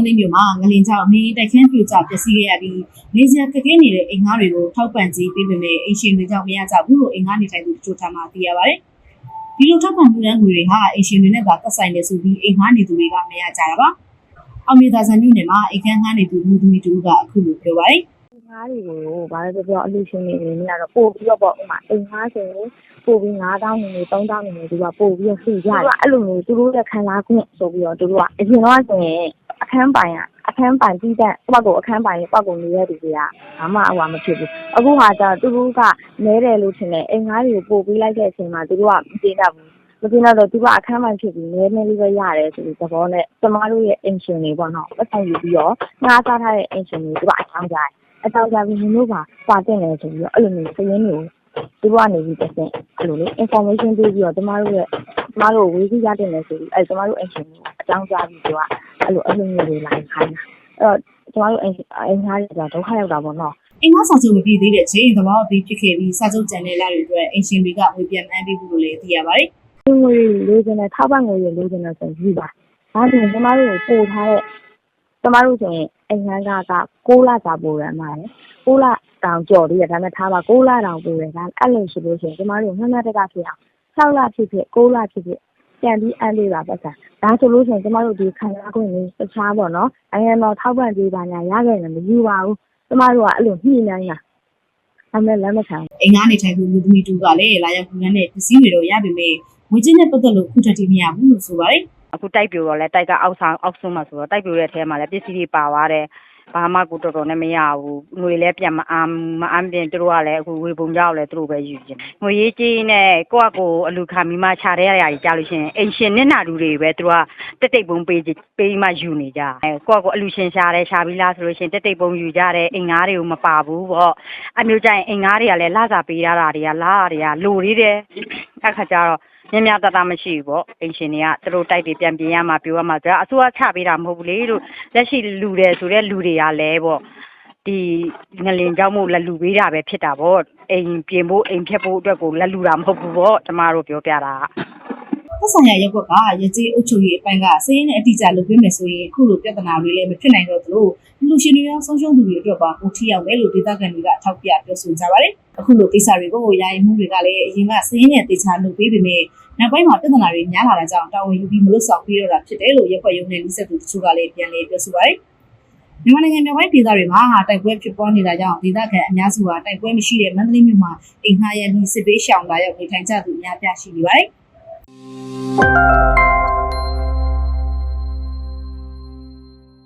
န္တလေးမြို့မှာငလင်ကြောင့်နေတိုက်ခန်းပြိုကျပျက်စီးခဲ့ရပြီးနေစရာခက်ခဲနေတဲ့အိမ်ငါးတွေကိုထောက်ပံ့ကြေးပေးပေမဲ့အိမ်ရှင်တွေကြောင့်မရကြဘူးလို့အိမ်ငါးနေထိုင်သူတို့ထံမှသိရပါတယ်။ဒီလိုထောက်ပံ့မှုရန်ငွေတွေဟာအိမ်ရှင်တွေနဲ့သာသက်ဆိုင်နေဆိုပြီးအိမ်ငါးနေသူတွေကမရကြတာပါ။အောင်မြေသာဆန်မြို့နယ်မှာအိမ်ခန်းငါးနေသူလူသမီးတူကအခုလိုပြောပါတယ်ငါးတွေကိုဘာလဲပြောပြောအလူရှင်တွေနေရတော့ပို့ပြီးတော့ပေါ့ဥမာအိမ်ငါးဆိုရင်ပို့ပြီး9000နေနေ3000နေနေသူကပို့ပြီးတော့စီရတယ်သူကအဲ့လိုမျိုးသူတို့ရဲ့ခံစားခွင့်ဆိုပြီးတော့သူတို့ကအရင်တော့ဆိုရင် အခန်းပိုင်ကအခန်းပိုင်ပြီးတဲ့ပောက်ကိုအခန်းပိုင်ပောက်ကိုနေရတဲ့သူတွေကဘာမှအဟွာမဖြစ်ဘူးအခုဟာကျတော့သူတို့ကနဲတယ်လို့ထင်တယ်အိမ်ငါးတွေကိုပို့ပြီးလိုက်တဲ့အချိန်မှာသူတို့ကမကျေနပ်ဘူးမကျေနပ်တော့သူကအခန်းပိုင်ဖြစ်ပြီးနဲနဲလေးပဲရတယ်ဆိုပြီးသဘောနဲ့ကျမတို့ရဲ့အင်ရှင်တွေပေါ့နော်ပတ်ဆိုင်ယူပြီးတော့ငါးစားထားတဲ့အင်ရှင်တွေသူကအချောင်းကြတယ်အတောက်ကြပြီးမင်းတို့ကပါတင်တယ်ဆိုပြီးတော့အဲ့လိုမျိုးစရင်းတွေကိုသူတို့ကနေပြီးတစ်ဆင့်အဲ့လိုလေ information ပေးပြီးတော့ကျမတို့ရဲ့ကျမတို့ဝေးကြီးရတင်တယ်ဆိုပြီးအဲ့ကျမတို့ action ကိုအကြောင်းကြားပြီးသူက အဲ့လိုအဲ့လိုမျိုးတွေလာခိုင်းတာအဲ့တော့ကျမတို့ action အင်္ဂါတွေကဒုက္ခရောက်တာပေါ့နော်။အိမ်ငါးစာချုပ်မပြည့်သေးတဲ့ချိန်သဘာဝပြီးဖြစ်ခဲ့ပြီးစာချုပ်ကြံတဲ့လတွေအတွက်အိမ်ရှင်တွေကငွေပြန်မှန်းပေးဖို့လို့လည်းသိရပါတယ်။ငွေလိုချင်တယ်ထောက်ပံ့ငွေလိုချင်တယ်ဆိုရင်ယူပါဒါဆိုရင်ကျမတို့ကိုပို့ထားတဲ့ကျမတို့ဆိုရင်အင်္ဂါကက6လကြာပို့ရမှာလေ6လတောင်ကြော်သေးတယ်ဒါပေမဲ့ထားပါ6လတောင်ပို့တယ်ဒါအဲ့လိုရှိလို့ရှိရင်ကျမတို့မှတ်မှတ်တကဖြစ်အောင်6လဖြစ်ဖြစ်6လဖြစ်ဖြစ် ပြန်ပြီးအန်ပေးပါပတ်စံဒါဆိုလို့ရှိရင်ကျမတို့ဒီခံစားခွင့်လေးတခြားပေါ့နော်အရင်တော့ထောက်ပံ့ပေးပါညာရခဲ့တယ်မယူပါဘူးကျမတို့ကအဲ့လိုညှိနှိုင်းတာဒါပေမဲ့လက်မခံဘူးအိမ်ကားနေထိုင်သူလူသမီးတူကလည်းလာရောက်ကူညီတဲ့ပစ္စည်းတွေတော့ရပေမဲ့ငွေချင်းနဲ့ပတ်သက်လို့ခုထက်ထိမရဘူးလို့ဆိုပါတယ်အခုတိုက်ပြိုတော့လဲတိုက်ကအောက်ဆောင်အောက်ဆုံးမှာဆိုတော့တိုက်ပြိုတဲ့ထဲမှာလဲပစ္စည်းတွေပါသွားတယ် ဘာမှကိုတော်တော်နဲ့မရဘူးငွေလဲပြန်မအမ်းမအမ်းပြင်သူတို့ကလည်းအခုဝေပုံကြောက်လဲသူတို့ပဲယူခြင်းငွေရေးကြီးနဲ့ကိုယ့်အကိုအလူခံပြီးမှခြာတဲ့ရရာကြီးကြားလို့ရှိရင်အိမ်ရှင်နစ်နာလူတွေပဲသူတို့ကတက်တိတ်ပုံပေးပေးမှယူနေကြအဲကိုယ့်အကိုအလူရှင်ရှာတယ်ရှာပြီးလားဆိုလို့ရှိရင်တက်တိတ်ပုံယူကြတယ်အိမ်ငါးတွေကိုမပါဘူးပေါ့အမျိုးကြရင်အိမ်ငါးတွေကလည်းလာစာပေးရတာတွေကလာတွေကလိုသေးတယ် အခါကျတော့မြင်များတတာမရှိဘူးပေါ့အင်ရှင်တွေကသူတို့တိုက်တွေပြန်ပြင်ရမှာပြောရမှာဒါအစိုးရချပေးတာမဟုတ်ဘူးလေလို့လက်ရှိလူတယ်ဆိုတဲ့လူတွေကလည်းပေါ့ဒီငလင်ကြောင့်မို့လက်လူပေးတာပဲဖြစ်တာပေါ့အိမ်ပြင်ဖို့အိမ်ဖြတ်ဖို့အတွက်ကိုလက်လူတာမဟုတ်ဘူးပေါ့ကျမတို့ပြောပြတာက။သက်ဆိုင်ရာရက်ကွက်ကရကြေးအုပ်ချုပ်ရေးအပိုင်းကစည်ရင်းနဲ့အတိအကျလုပ်ပေးမယ်ဆိုရင်အခုလိုပြဿနာတွေလည်းမဖြစ်နိုင်တော့သလို လူရှင်တွေရောဆုံးရှုံးသူတွေအတွက်ပါပိုထိရောက်မယ်လို့ဒေသခံတွေကထောက်ပြပြောဆိုကြပါတယ်။အခုလိုကိစ္စတွေကိုယာယီမှုတွေကလည်းအရင်ကစည်ရင်းနဲ့တေချာလုပ်ပေးပေမဲ့နောက်ပိုင်းမှာပြဿနာတွေများလာတာကြောင့်တာဝန်ယူပြီးမလုပ်ဆောင်ပြီးတော့တာဖြစ်တယ်လို့ရက်ကွက်ရုံးနဲ့လိစက်သူတချို့ကလည်းပြန်လည်ပြောဆိုပါတယ်။မြန်မာနိုင်ငံမြောက်ပိုင်းဒေသတွေမှာတိုက်ပွဲဖြစ်ပွားနေတာကြောင့်ဒေသခံအများစုဟာတိုက်ပွဲမရှိတဲ့မန္တလေးမြို့မှာအိမ်ငှားရပြီးစစ်ပေးရှောင်လာရောက်နေထိုင်ကြသူအများပြားရှိနေပါတယ်။